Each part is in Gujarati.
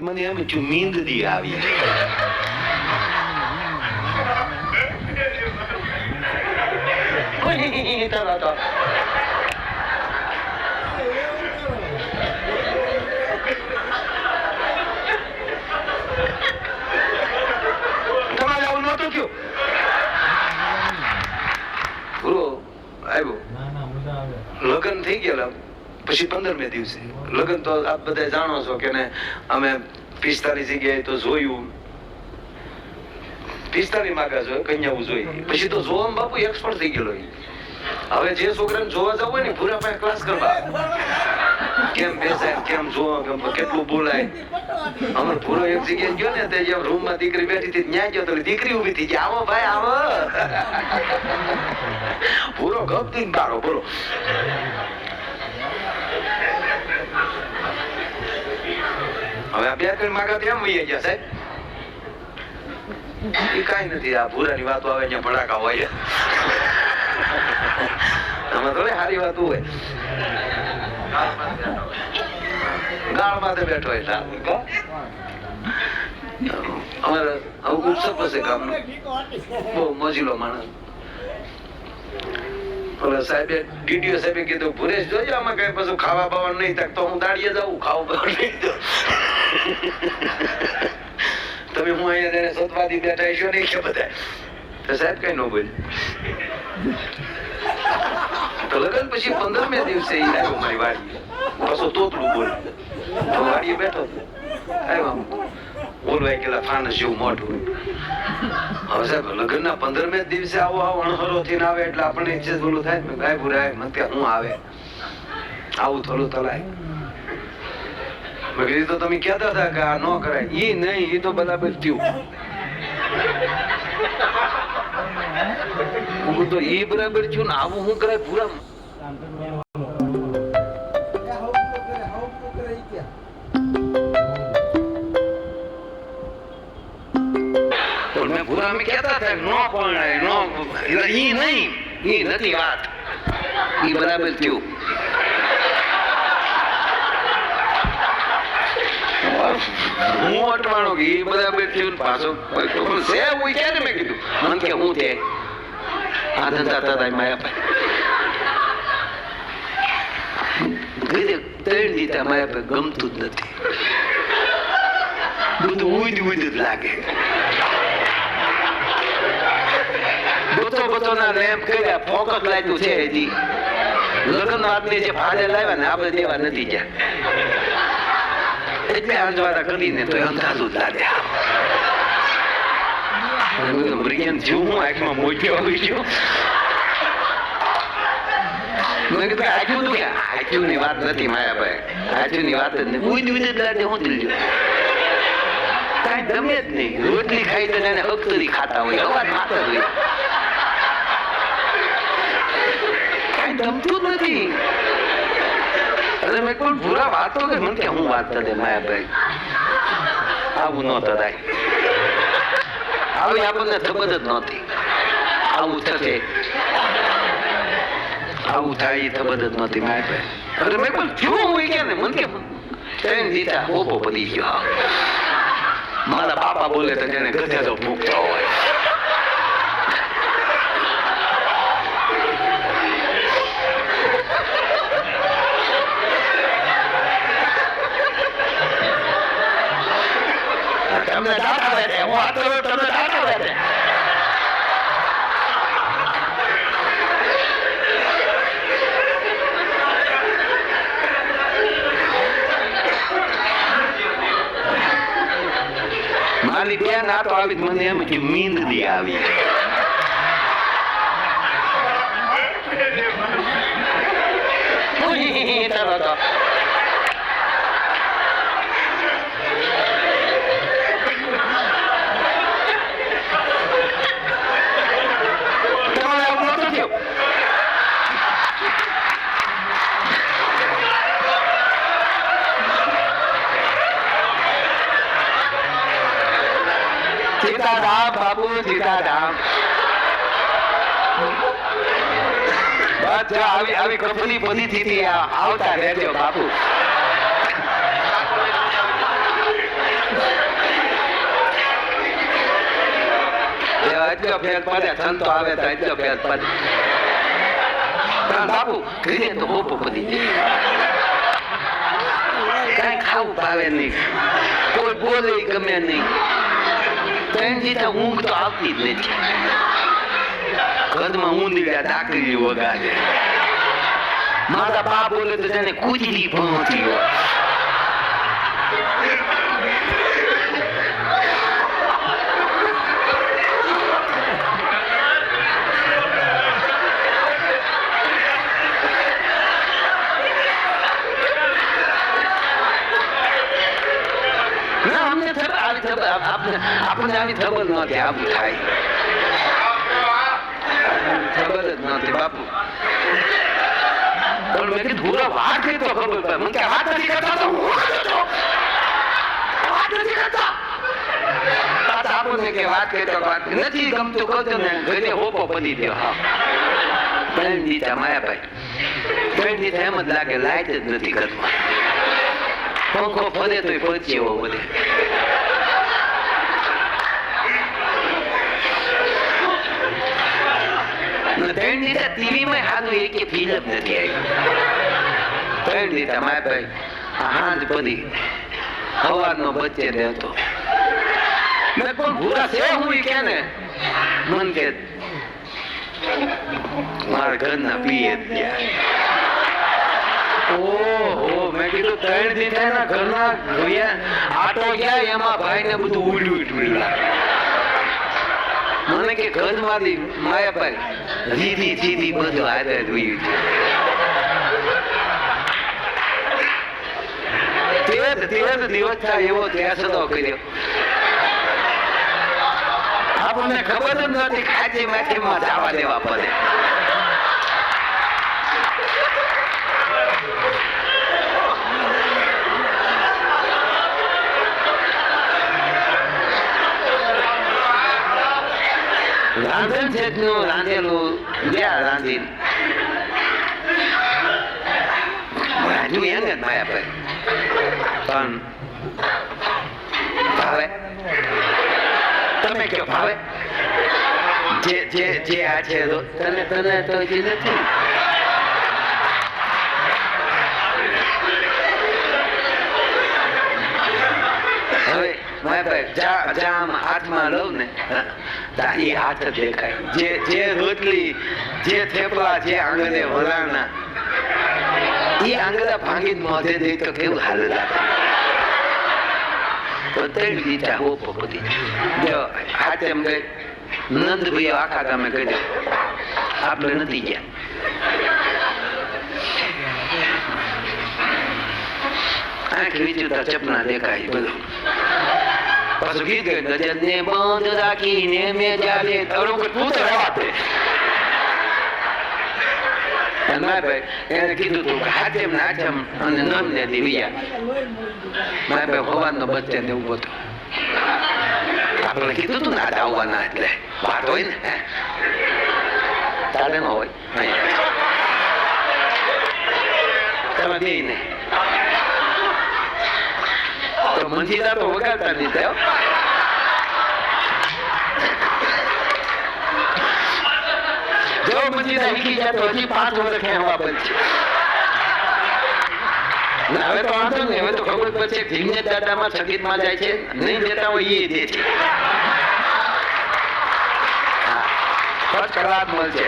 મને એમ મીંદડી આવી. લગ્ન થઈ ગયેલા. પછી પંદરમે દિવસે. લગ્ન તો આપ બધા જાણો છો કે ને અમે પિસ્તાલીસ જગ્યાએ તો જોયું. પિસ્તાલીસ માગા જોયું કન્યાવું જોઈ. પછી તો જોવામાં બાપુ એક્સપર્ટ થઈ ગયેલો હવે જે છોકરાને જોવા જવું હોય ને, પૂરા પાસે ક્લાસ કરવા. કેમ બેસાય કેમ જોવા કેટલું બોલાય. અમે પૂરો એક જગ્યાએ ગયો ને તે જેમ રૂમમાં દીકરી બેઠી હતી, ત્યાં ગયો તો દીકરી ઊભી થઈ ગઈ. આવો ભાઈ, આવો. પૂરો ગપથી કાઢો, બોલો. હવે આ બે માગા કેમ વહી ગયા એ કઈ નથી, આ ભૂરાની વાતો આવે અહીંયા ભડાકા હોય. આમાં થોડી સારી વાત હોય. ગાળ માથે બેઠો એટલે અમારે આવું ઉત્સવ હશે ગામનો? બહુ મોજીલો માણસ. ઓલા સાહેબે, ડીડીઓ સાહેબે કીધું, ભુરેશ, જોજો આમાં કઈ પાછું ખાવા બાવા નહીં થાય, તો હું દાડીએ જાઉં, ખાવા બાવા નહીં તમે હું અહીંયા તેને સતવાદી બેઠા છો નહીં કે બધા. તો સાહેબ કઈ નો બોલ તો લગન પછી પંદરમે દિવસે એ આવ્યો મારી વાડી પાછો તોતડું બોલ તો વાડીએ બેઠો આવ્યો બોલવાય કેલા ફાનસ જેવું મોઢું. હવે સાહેબ, લગ્નના પંદરમે દિવસે આવો આવો અણહરો થઈને આવે એટલે આપણને જ બોલું થાય ને. ગાય ભૂરાય મને હું આવે. આવું થોડું તલાય. મેં તો તમે કહેતા હતા કે આ ન કરાય એ નહીં એ તો બરાબર થયું હું તો એ બરાબર થયું ને આવું હું કરાય પૂરા મેં ભૂરા અમે કહેતા હતા નો પરણાય નો એટલે ઈ નહીં એ નથી વાત એ બરાબર થયું હું અટવાણો ગમતું જ નથી. બધું ઉઈદ ઉઈદ જ લાગે. બતો બતો ના લેમ્પ કર્યા ફોકસ લાગ્યું છે હજી. લગ્ન આપને જે ભાડે લાવ્યા ને આપણે દેવા નથી ગયા એટલે અંજવાળા કરીને તો અંધારું જ લાગે મૃગન જેવું હું આંખમાં મોજ્યો આવી ગયો મેં કીધું આજુ તું ક્યાં આજુ ની વાત નથી માયાભાઈ કાંઈ ગમે જ નહીં રોટલી ખાઈ તો એને અખતરી ખાતા હોય અવાજ માથે હોય કાંઈ ગમતું નથી અરે મેં કોઈ ભૂરા વાતો કે મને કે હું વાત કરે માયાભાઈ આવું ન થાય આવી આપણને ખબર જ નહોતી. આવું થશે. આવું થાય એ ખબર જ નહોતી માયાભાઈ અરે મેં પણ થયું હું કે ને મને કે ટ્રેન દીધા ઓપો પડી ગયો. મારા બાપા બોલે તો જેને ગધેડો મૂકતો હોય. તમને દાતા છે. હું તો તમને દાતા છે. મારી બેન આ તો આવી? મને એમ કે મીંદડી આવી. ચાલો તો બાપુ સીતારામ આવી આવી કંપની બધી થી આવતા રહેજો બાપુ. સંતો આવે તો અજ્જો ભેદ પડે. બાપુ, ઘરે કઈ ખાવું ભાવે નહીં. કોઈ બોલે ગમે નહીં. ત્રણ તો ઊંઘ તો આવતી જ નથી. ઘરમાં ઊંધીડા ડાકરી વગાડે. મારા બાપ બોલે તો જાણે કુજલી પહોંચી હોય ના, અમને ખબર આવી ખબર આપને આપણને આવી ખબર નહોતી આવું થાય. ખબર જ તો તો તો ને. ઘરે હોપો પડી હા. દીધા માયાભાઈ. દીધા એમ જ લાગે, લાઈટ જ નથી કરતા પંખો ફરે તોય પહોંચી એવો બધે. ત્રણ દીધા ટીવી માં હાથું એક ફિલ્મ નથી આવી. ત્રણ દીધા માય ભાઈ હાંજ પડી હવાનો બચે રહેતો મેં પણ ભૂરા છે હું કે ને મન કે, મારા ઘરના પીએ જ ત્યાં ઓહો, મેં કીધું, ત્રણ દિન એના ઘરના ગયા આટો ગયા, એમાં ભાઈ ને બધું ઉડ્યું ઉડ્યું મને કે ઘર મારી માયા માયાભાઈ સીધી સીધી બધું હાથે જોયું છે. દિવસ થાય એવો ત્યાં સદો કર્યો. ખબર જ નથી ખાચી માછીમાં જવા દેવા પડે. રાંધણ છે રાંધેલું. જ્યાં રાંધી. રાંધ્યું એને જ માયા પણ ભાવે? તમે કયો ભાવે? જે જે જે આ છે તને તને તો હજી નથી. હવે મારા જા જામ હાથમાં લઉં ને. તા હાથ દેખાય જે જે રોટલી, જે થેપલા, જે આંગણે વલાણા એ આંગળા ભાંગી મોઢે દે તો કેવું હાલ લાગે. તો આખા ગામે કહી આપણે નથી ગયા. આંખ વીચું તાર ચપના દેખાય બધું. ગજન ને બચ્ચે ને ઊભો હતો આપણે કીધું તું ના આવવાના એટલે વાત હોય ને તારે ન હોય. તમે તો મંજીરા તો વગાડતા દીધા જો મંજીરા વીખી જાય તો હજી પાંચ વર્ષ ખેંચવા બનશે. ને હવે તો વાંધો નહીં હવે તો ખબર પડશે ધીમે દાદામાં સંગીતમાં જાય છે નહીં દેતા હોય એ દે છે. ફર્સ્ટ કલાક મળશે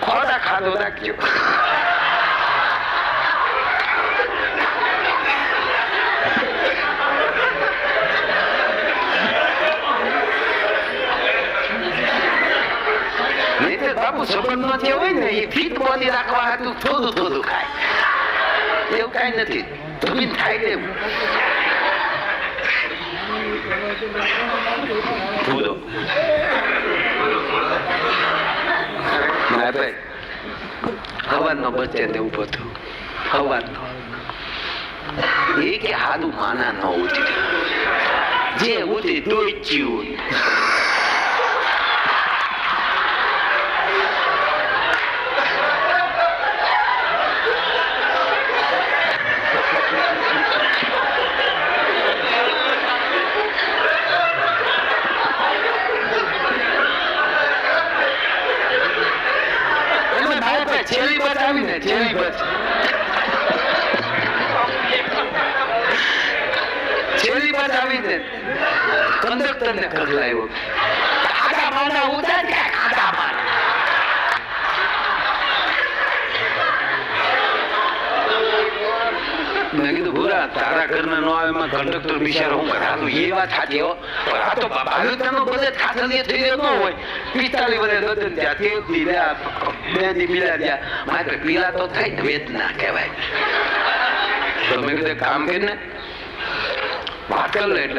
ખોટા ખાધો રાખજો. નહીંતર સંબંધ નો જે હોય ને, એ ફીટ બોડી રાખવા હતું થોડું થોડું ખાય. એવું કઈ નથી. ધૂમી થાય ભૂલો મારા ભાઈ હવારનો બચે ને ઊભો થયો હવારનો. એ કે હાલું માના ન ઉતરી. જે ઉતરી ટોચ્યું અહીંયા ચેલી બસ છેલ્લી બસ આવી છે કંડક્ટર ને ખખડાયો આડા માડા ઉતાર કે આડા માડા મેં કીધું ભૂરા તારા ઘરના નો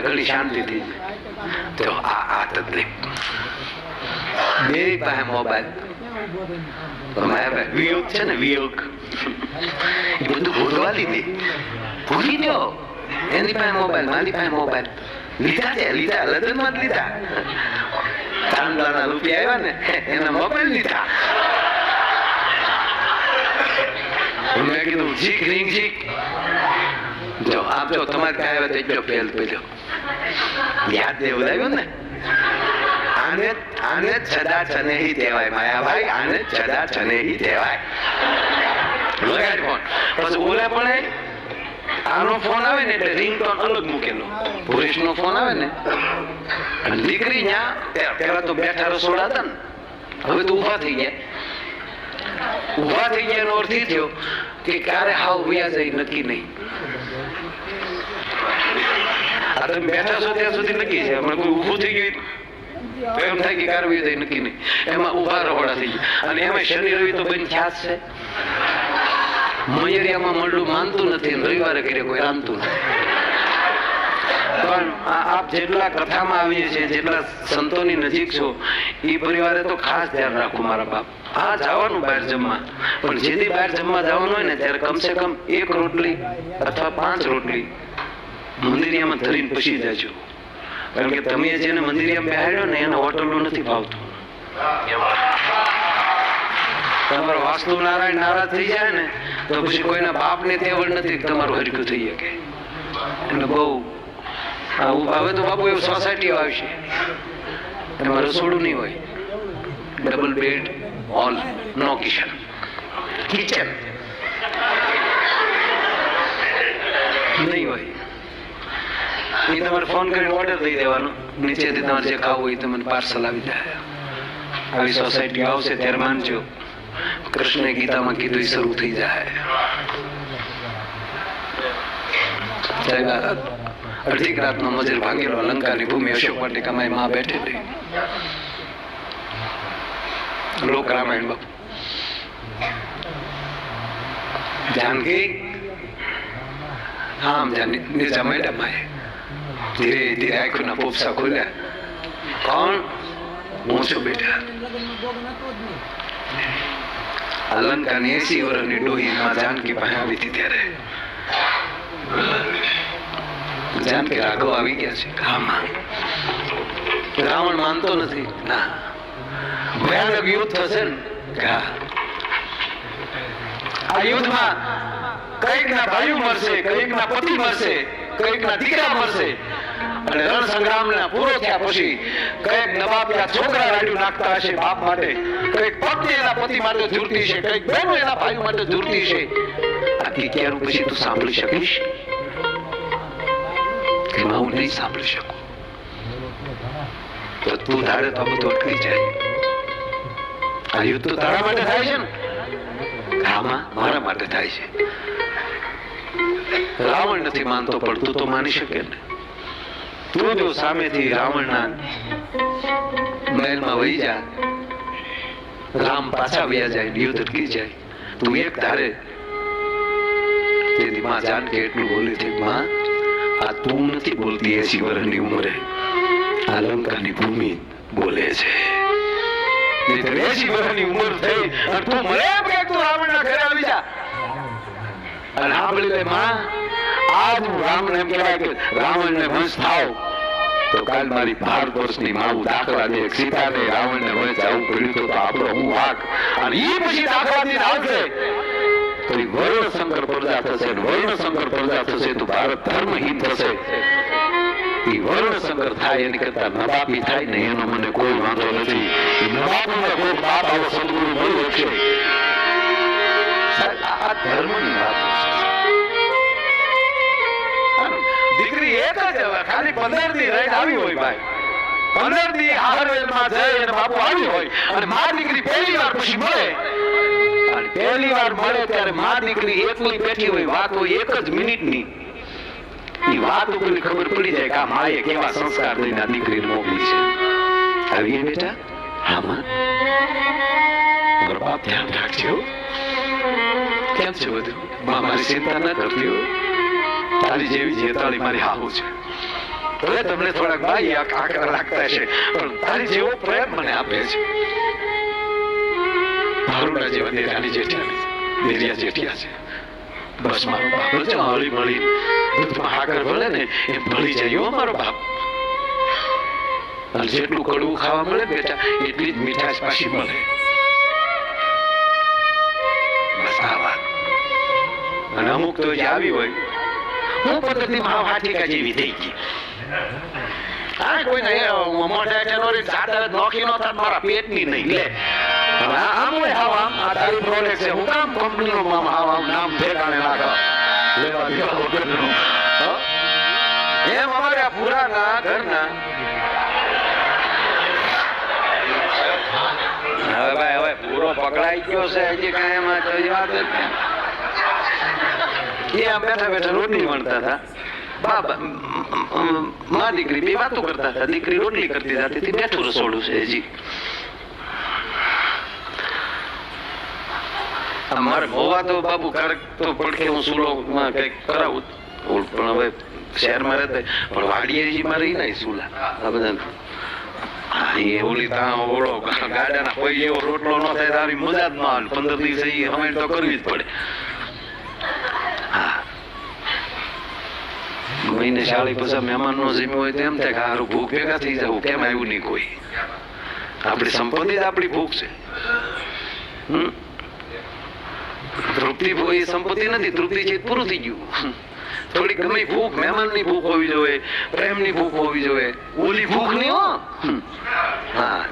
ઘણી શાંતિ આ આ તકલીફ. બે મોબાઈલ. વિયોગ છે ને વિયોગ. એ બધું ભૂલવા લીધી. ભૂલી દો એની પાસે મોબાઈલ મારી પાસે મોબાઈલ લીધા છે, લીધા, લગ્નમાં જ લીધા. ચાંદલાના રૂપિયા આવ્યા ને, એના મોબાઈલ લીધા. યાદ દેવડાવ્યું ને? આને આને છડા છનેહી કહેવાય, માયાભાઈ, આને છડા છનેહી કહેવાય. ફોન. પછી ઓલા પણ આનો ફોન આવે ને એટલે રિંગટોન અલગ મૂકેલો. પુરુષનો ફોન આવે ને દીકરી પેલા તો બેઠા રસોડા હતા ને. હવે તો ઊભા થઈ ગયા. ઊભા થઈ ગયા એનો અર્થ એ થયો કે ક્યારે હાવ ઉભ્યા જાય નક્કી નહીં. આ તમે બેઠા છો ત્યાં સુધી નક્કી છે. હમણાં કોઈ ઊભું થઈ ગયું એમ થાય કે કારવી જાય નક્કી નહીં. એમાં ઊભા રહોડા થઈ ગયા. અને એમાં શનિ રવિ તો બંધ ખ્યાસ છે. મયરિયામાં મળું માનતું નથી રવિવારે ઘરે કોઈ રાંધતું નથી. પણ આપ જેટલા કથામાં આવીએ છીએ, જેટલા સંતોની નજીક છો એ પરિવારે તો ખાસ ધ્યાન રાખવું મારા બાપ. હા જવાનું બહાર જમવા. પણ જેથી બહાર જમવા જવાનું હોય ને, ત્યારે કમસે કમ એક રોટલી અથવા પાંચ રોટલી મંદિરિયામાં ધરીને પછી જજો. કારણ કે તમે જેને મંદિરિયામાં બેહાડ્યો ને, એને હોટલનું નથી ભાવતું. તમારો વાસ્તુ નારાયણ નારાજ થઈ જાય ને, તો પછી કોઈના બાપ ને તેવડ નથી તમારું હરક્યું થઈ શકે. એટલે બહુ હવે તો બાપુ એવું સોસાયટી આવશે એમાં રસોડું નહીં હોય. ડબલ બેડ હોલ નો કિચન કિચન નહીં હોય. એ તમારે ફોન કરીને ઓર્ડર દઈ દેવાનો. નીચેથી તમારે જે ખાવું હોય તમને પાર્સલ આવી જાય. આવી સોસાયટી આવશે ત્યારે માનજો. કૃષ્ણે ગીતામાં કીધું એ શરૂ થઈ જાય સાહેબ, આ અડધી રાતનો મજર ભાગેલો લંકાની ભૂમિ અશોક વાટિકામાં એ માં બેઠેલી લોક રામાયણ બાપુ જાનકી આમ જાની નિર્જા મેડમ આય ધીરે ધીરે આંખોના પોપસા ખોલ્યા કોણ હું છું બેટા આ લંકાની એસી વર્ષની ડોહી માં જાનકી પાસે આવી હતી ત્યારે જાનકી રાઘવ આવી ગયા છે હા રાવણ માનતો નથી ના ભયાનક યુદ્ધ થશે ને હા આ યુદ્ધમાં કંઈક ના ભાઈ મરશે કંઈક ના પતિ મરશે કંઈક ના દીકરા મરશે અને રણ સંગ્રામ પૂરો થયા પછી કંઈક નવાબ છોકરા રાડ્યું નાખતા હશે બાપ માટે. કંઈક પત્ની એના પતિ માટે ઝૂરતી છે, કંઈક બહેનો એના ભાઈ માટે ઝૂરતી છે. આ કિકિયારું પછી તું સાંભળી શકીશ? હું નહીં સાંભળી શકું. તો તું ધારે તો બધું અટકી જાય. આ યુદ્ધ તો તારા માટે થાય છે ને? આમાં મારા માટે થાય છે. રાવણ નથી માનતો, પણ તું તો માની શકે ને? તું જો સામેથી રાવણના મહેલમાં વહી જા. રામ પાછા વ્યા જાય યુદ્ધ અટકી જાય. તું એક ધારે. તેથી માં જાનકી એટલું બોલી છે, માં, આ તું નથી બોલતી, એસી વર્ષની ઉંમરે. આ લંકાની ભૂમિ બોલે છે. એસી વર્ષની થઈ કે ઘરે આવી જા. અને માં આજ હું એમ કહેવાય કે રાવણને વંશ થાવ. તો કાલ મારી ભારત વર્ષની માવું દાખલા દે સીતાને રાવણને વંશ આવું પડ્યું તો આપણો હું વાક અને એ પછી દાખલાથી આવશે તો એ વર્ણ શંકર પ્રજા થશે વર્ણ શંકર પ્રજા થશે તો ભારત ધર્મહીન થશે. એ વર્ણ સંકર થાય એની કરતા નવાબી થાય ને એનો મને કોઈ વાંધો નથી. નબાબીને કોઈ બાપ આવો સદગુરુ મળી હશે સાહેબ, આ ધર્મની વાત છે. દીકરી એક જ ખાલી પંદર દી રહીને આવી હોય ભાઈ. પંદર દી હારવેલમાં જઈ અને બાપુ આવી હોય અને મા દીકરી પહેલી વાર પછી મળે. પહેલી વાર મળે ત્યારે મા દીકરી એકલી બેઠી હોય, વાત હોય એક જ મિનિટની. ઈ વાત ઉપરની ખબર પડી જાય કે આ માએ કેવા સંસ્કાર દઈને આ દીકરીને મોકલી છે. આવીએ બેટા? હા માં મારો બાપ ધ્યાન રાખજો. કેમ છે બધું? મારી ચિંતા ના કરતી તારી જેવી જેતાળી મારી હાહુ છે. ભલે તમને થોડાક આ આકરા લાગતા છે પણ તારી જેવો પ્રેમ મને આપે છે. ભારુડા જેવા દેરાની જેઠિયા દેરિયા જેઠિયા છે. બસ મારો બાપ જ હળી મળી દૂધમાં હાકર ને એમ ભળી જાય મારો બાપ. અને જેટલું કડવું ખાવા મળે બેટા, એટલી જ મીઠાશ પાછી મળે. બસ આ અને અમુક તો જે આવી હોય. હું પદ્ધતિ મહાવાટિકા જેવી થઈ ગઈ. એમ અમારે પુરાના ઘરના. હવે ભાઈ, હવે પૂરો પકડાઈ ગયો છે, હજી કાંઈ એમાં તો વાત. એ આમ બેઠા બેઠા રોટલી વણતા હતા. બાબા મા દીકરી બે વાતો કરતા હતા. દીકરી રોટલી કરતી હતી. બેઠું રસોડું છે હજી. મારે હોવા તો બાબુ કારક તો પડખે હું સુલોમાં કંઈક કરાવું. પણ હવે શહેરમાં રહેતા પણ વાડીએ ઈ નહીં સુલા. બધા એ ઓલી તા ઓળો ગાડાના કોઈ એવો રોટલો ન થાય તારી મજા જ ન આવે પંદર દિવસે ઈ અમે તો કરવી જ પડે. મહિને શાળી પછી મહેમાન નો જીમ્યો હોય તો એમ હારું ભૂખ ભેગા થઈ જવું કેમ આવ્યું નહીં કોઈ? આપણી સંપત્તિ જ આપણી ભૂખ છે. તૃપ્તિ એ સંપત્તિ નથી, તૃપ્તિ છે પૂરું થઈ ગયું. થોડી ગમે ભૂખ, મહેમાનની ભૂખ હોવી જોઈએ, પ્રેમની ભૂખ હોવી જોઈએ. ઓલી ભૂખ નહીં હો.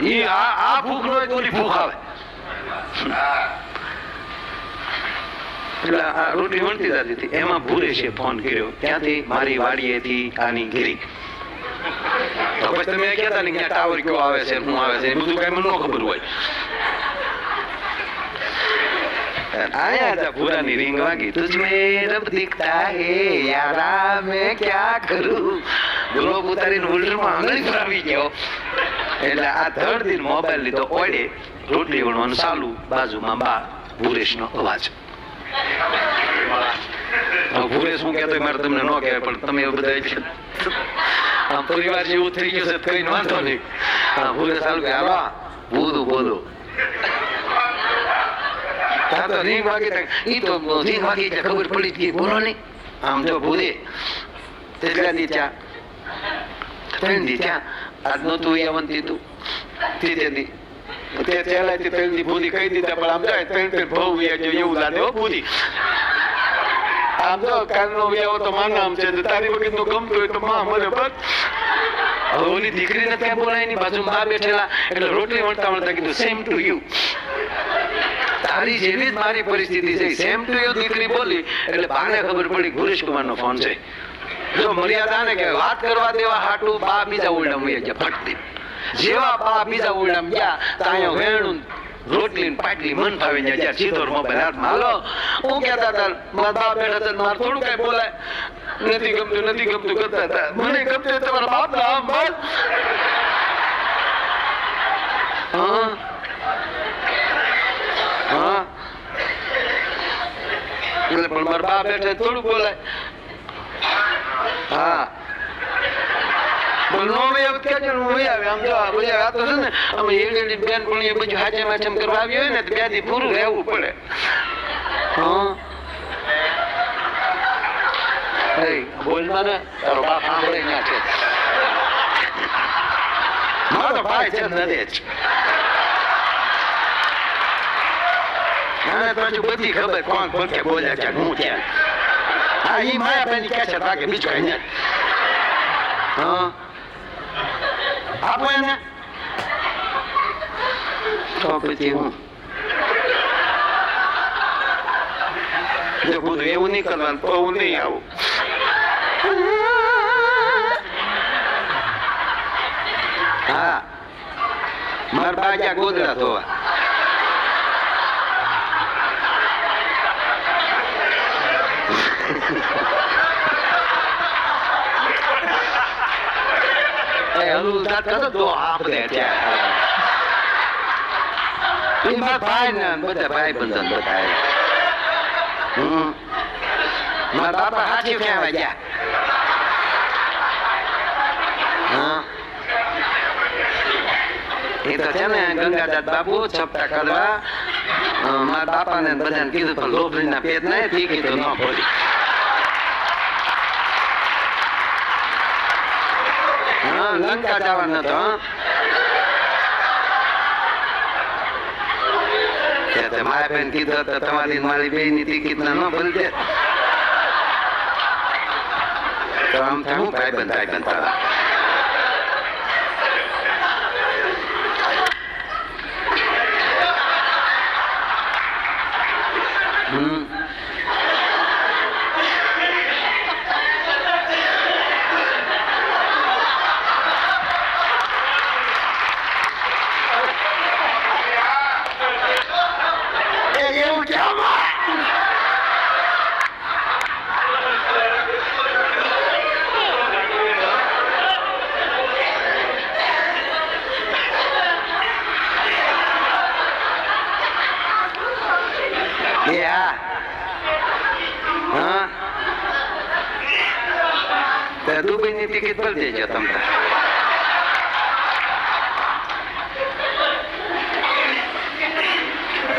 એ આ ભૂખ નો ઓલી ભૂખ આવે. રોટલી વણતી જતી હતી. એમાં ભૂરેશે ફોન કર્યો. ક્યાંથી? મારી વાડીએથી આની ગીરી તો પછી તમે કહેતા ને ક્યાં ટાવર કયો આવે છે શું આવે છે બધું કઈ મને ન ખબર હોય. ગયો. એટલે આ થર્ડ મોબાઈલ લીધો. ઓડે રોટલી વણવાનું ચાલુ. બાજુમાં બા ભૂરેશનો અવાજ. હા તો વાગી તો તો ખબર પડી બોલો નહીં. આમ જો ભૂલે. તેટલા દી ત્યાં ત્રણ દી ત્યાં આજ નહોતું એ અવંતી તું. દી. તે પહેલાથી ત્રણ ભૂરી કહી દીધા, પણ આમ જાય ત્રણ ત્રણ ભવ વ્યા એવું લાગે હો ભૂરી આમ તો કાલનો વ્યાવો તો માના આમ છે, તારી વખત ગમતું હોય તો માં મને બસ હવે ઓલી દીકરીને ત્યાં બોલાયની બાજુ માં બેઠેલા, એટલે રોટલી વણતા વણતા કીધું સેમ ટુ યુ તારી જેવી જ મારી પરિસ્થિતિ છે સેમ ટુ યુ દીકરી બોલી, એટલે બાને ખબર પડી ગુરેશ કુમાર નો ફોન છે. જો મર્યાદા ને કે વાત કરવા દેવા હાટુ, બા બીજા ઓરડા મુયા ગયા જેવા બા બીજા ઉડામ ગયા, તાયો વેણું રોટલી પાટલી મન ફાવી જાય જ્યાં સીધો મોબાઈલ હાથમાં. હાલો, હું કહેતા હતા, મારા બાપ બેઠા હતા મારે થોડું કઈ બોલાય. નથી ગમતું નથી ગમતું કરતા હતા. મને ગમતું તમારા બાપ ના આમ બસ એટલે પણ મારા બા બેઠા થોડું બોલાય. હા. પણ નો ભાઈ હવે ક્યાં જવાનું? આવે. આમ જો આ ભાઈ આ છે ને, અમે એડી બેન પણ એ બધું ને, તો બે પૂરું રહેવું પડે. હા. એ બોલ મને તારો બાપ સાંભળે ના છે. મારો ભાઈ છે બધી ખબર કોણ પંખે બોલ્યા છે હું ત્યાં હા એ માયા બેની કે છે તાકે બીજું કઈ નહીં. હા. આપો એને તો પછી હું જો એવું નહીં કરવાનું તો હું નહીં આવું હા મારા બા ક્યાં ગોદડા ધોવા એ હલું દાંત કાઢો તો એ મારા ભાઈ ને બધા ભાઈ બંધન બધા હમ મારા બાપા હાથી કહેવા ગયા હા એ તો છે ને ગંગાદાસ બાપુ છપટા કરવા મારા બાપાને ને બધાને કીધું પણ લોભરીના પેટ નહીં થી કીધું ન પડી હા લંકા જવાનો હતો તે. મારા બેન કીધું તો તમારી મારી બે ની ટિકિટ ના ન ભરી દે તો આમ થાય ભાઈ બંધ ભાઈ બંધ તારા હમ એ એવું કેમ એ હા હા તો દુબઈની ટિકિટ ભરી દેજો તમને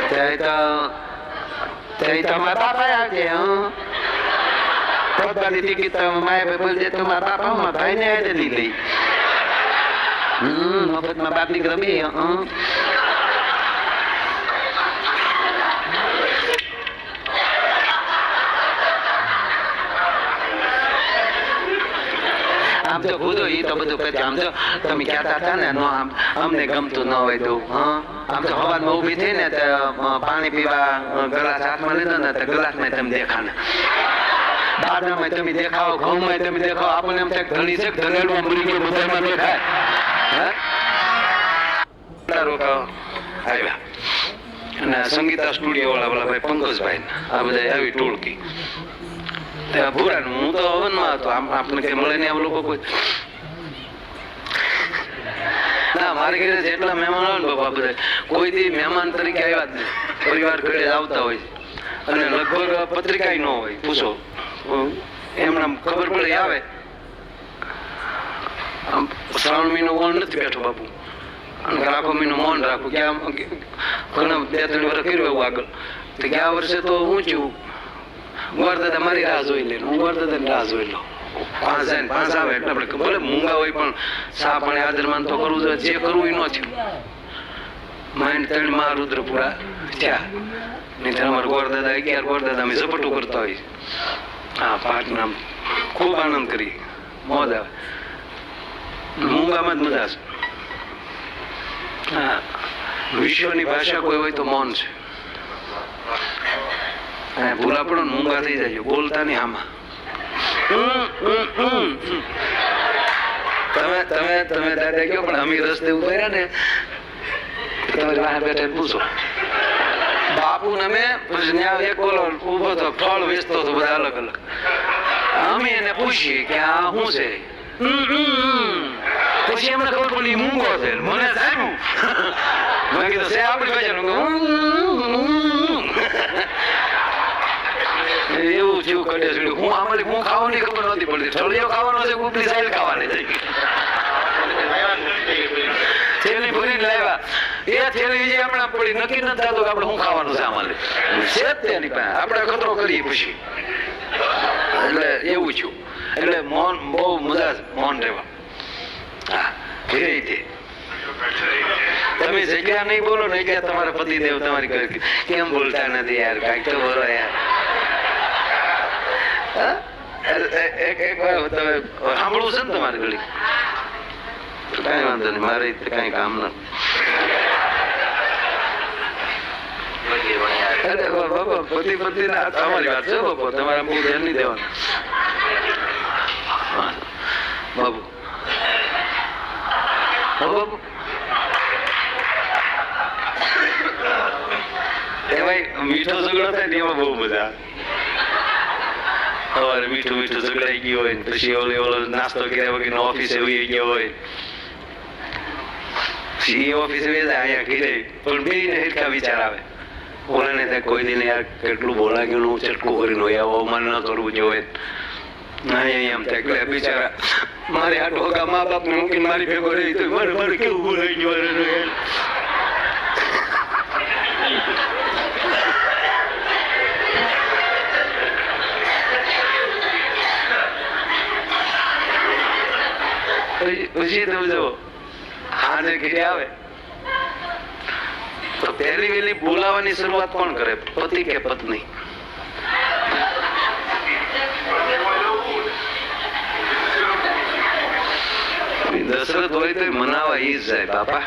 તે તો તે તો મારા બાપા આવજે હું પોતાની ટિકિટ તો માય ભરી દે તો મારા બાપા મારા ભાઈને આજે લીધી હમ મફતમાં બાપની રમી હં આમ તો ખુદો એ તો બધું કરતી. આમ તો તમે કહેતા હતા ને, નો, આમ અમને ગમતું ન હોય તો. આમ તો હવામાં ઊભી થઈ ને પાણી પીવા ગ્લાસ હાથમાં લીધો ને તો ગ્લાસમાં તમે દેખાને. દાદામાં તમે દેખાઓ ઘઉંમાં તમે દેખાવો. આપણને એમ થાય ઘણી છે ધનેડમાં મરી ગયો બધામાં રોકાઓ આવ્યા. અને સંગીતા સ્ટુડિયો વાળા વાળા ભાઈ પંકજભાઈ. આ બધા આવી ટોળકી. હું તો હવનમાં હતો. આમ આપણે મળે નહીં આમ લોકો કોઈ. ના ઘરે જેટલા મહેમાન આવે ને બાપા બધા કોઈ દી મહેમાન તરીકે આવ્યા જ નહીં. પરિવાર ઘરે આવતા હોય અને લગભગ પત્રિકાય ન હોય. પૂછો. એમના ખબર પડે આવે. શ્રાવણ મહિનો ઓન નથી બેઠો બાપુ. રાખો મહિનો મૌન રાખું. ક્યાં ઘણા બે, ત્રણ વર્ષ કર્યું એવું આગળ. તો ગયા વર્ષે તો ઊંચ્યું ગોરદાદા મારી રાહ જોઈ લે હું ગોરદાદાની રાહ જોઈ લઉં. પાંચ જાય પાંચ આવે એટલે આપણે ભલે મૂંગા હોય પણ સા પાણી આદરમાન તો કરવું જોઈએ, જે કરવું એ ન માઇન્ડ ત્રણમાં રુદ્રપુરા થયા. નહીં અમારા ગોરદાદા અગિયાર, ગોરદાદા અમે ઝપટું કરતા હોય હા પાઠના ખૂબ આનંદ કરી મોજ આવે. મૂંગામાં જ મજા છે હા વિશ્વની ભાષા કોઈ હોય તો મૌન છે. ભૂલા પડો ને મૂંગા થઈ જાય બોલતા નહીં આમાં. તમે તમે તમે દાદા કહો પણ અમે રસ્તે ઊભા ને તમારી વાહ બેઠા પૂછો. બાપુ ને અમે એક ઓલો ઊભો તો ફળ વેચતો હતો બધા અલગ અલગ. અમે એને પૂછીએ કે આ શું છે. પછી એમને ખબર પડી મૂંગો છે મને સાહેબ મેં કીધું છે આપણી ભાષાનું થયું કડે છે. હું આમાં હું ખાવાની ખબર નથી પડતી. ઠળિયો ખાવાનો છે ઉપલી સાઈડ ખાવાની છે? એટલે એવું બહુ મજા મૌન રહેવા. હા એ તમે જગ્યા નહીં બોલો ને, જગ્યા તમારા પતિદેવ તમારી કેમ બોલતા નથી યાર? કાંઈક તો બોલો યાર. એક એક વાર સાંભળવું છે ને તમારે ઘડી? કાંઈ વાંધો નહીં, મારે કાંઈ કામ નથી. પતિ પતિ ના તમારી વાત છે તમારે બહુ ધ્યાન નહીં દેવાનું. બાબુ હા બાબુ મીઠો ઝઘડો થાય ને એમાં બહુ મજા. સવારે મીઠું મીઠું ઝઘડાઈ ગયું હોય પછી ઓલો ઓલો નાસ્તો કર્યા વગર ઓફિસે વહી ગયો હોય એ ઓફિસે વહી જાય અહીંયા ઘરે પણ બે ને હિરકા વિચાર આવે ઓલાને ત્યાં કોઈ દિન યાર કેટલું બોલાગ્યું હું ચટકું કરીને હોય આવું અવમાન ન કરવું જોઈએ ના અહીંયા એમ થાય કે બિચારા મારે આ ડોગા મા બાપ ને મૂકીને મારી ભેગો રહી તો મારે મારે કેવું બોલાઈ ગયું અરે રે. પછી પછી તમે જો ઘરે આવે. તો પહેલી વહેલી બોલાવાની શરૂઆત કોણ કરે? પતિ કે પત્ની? દશરથ હોય તો મનાવા ઈ જાય, બાપા.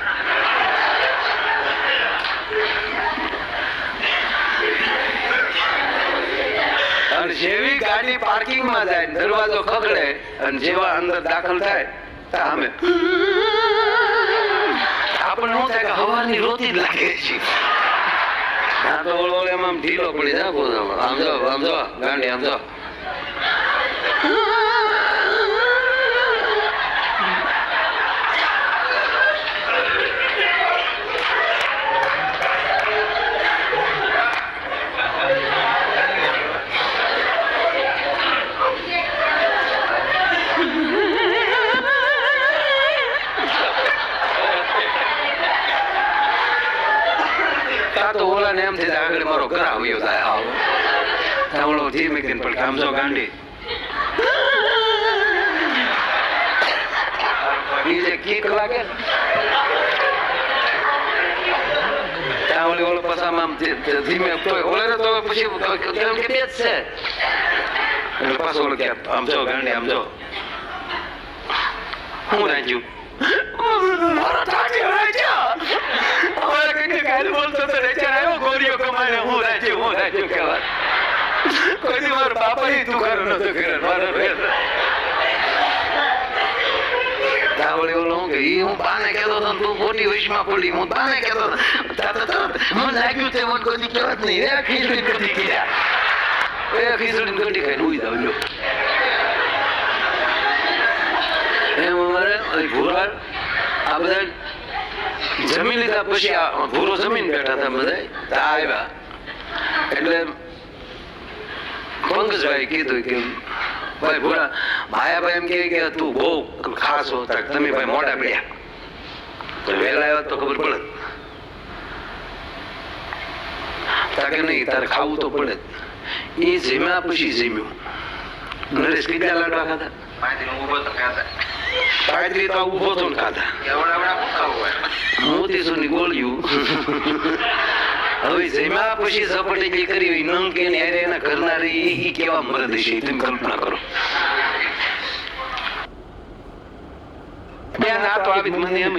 અને જેવી ગાડી પાર્કિંગમાં જાય દરવાજો ખગડે અને જેવા અંદર દાખલ થાય સામે. આપણને શું થાય કે હવાની રોતી જ લાગે છે. આ તો ઓલો આમ ઢીલો પડી જાય આમ જો આમ જો, ગાંડી, આમ જો. ઓલા જાય આગળ મારો ઘર આવ્યો થાય આવો તાવળો ધીમે કરીને પડકે આમ જો ગાંડી બીજે કીક લાગે તાવળી ઓલી ઓલો પસામાં ધીમે તોય તો પછી કેમ કે બે છે એટલે પાછો ઓલો કે આમ જો ગાંડી આમ જો હું રાજ્યું મારો કાલ બોલતો તો રેચર આવ્યો ગોરીઓ કમાઈને હું રાજ્ય હું રાજ્ય કહેવાય કોઈ દી મારો બાપા તું કરો નતો કરે મારો રેર તાવળી ઓલો હું કે ઈ હું બાને કહેતો તો ને તું ખોટી વશમાં પડી હું બાને કહેતો તો. તા તો તો મને લાગ્યું તે મને કોઈ કહેવત નહીં એ ખીચડી કઢી ગયા એ ખીચડી કઢી ખાઈને ઉઈ જાવ લ્યો એમ અમારે ભૂરા આ બધા જમી લીધા પછી ભૂરો જમીન બેઠા હતા બધા આવ્યા. એટલે પંકજભાઈ કીધું કે, ભાઈ ભૂરા, ભાયાભાઈ એમ કે કે તું બહુ ખાસ હો તમે ભાઈ મોડા પડ્યા. તો વહેલા આવ્યા તો ખબર પડે. તાકે નહીં, તારે ખાવું તો પડે. એ જીમ્યા પછી જીમ્યું નરેશ કેટલા લાડવા ખાધા. ગાયત્રી તો ઊભો તો ને ખાધા મોતીસુરની ગોળીઓ હવે જેમાં પછી જે કરી હોય નંગ કે હારે એના કરનારી એ કેવા મરદ છે તમે કલ્પના કરો. બેન આ તો આવી મને એમ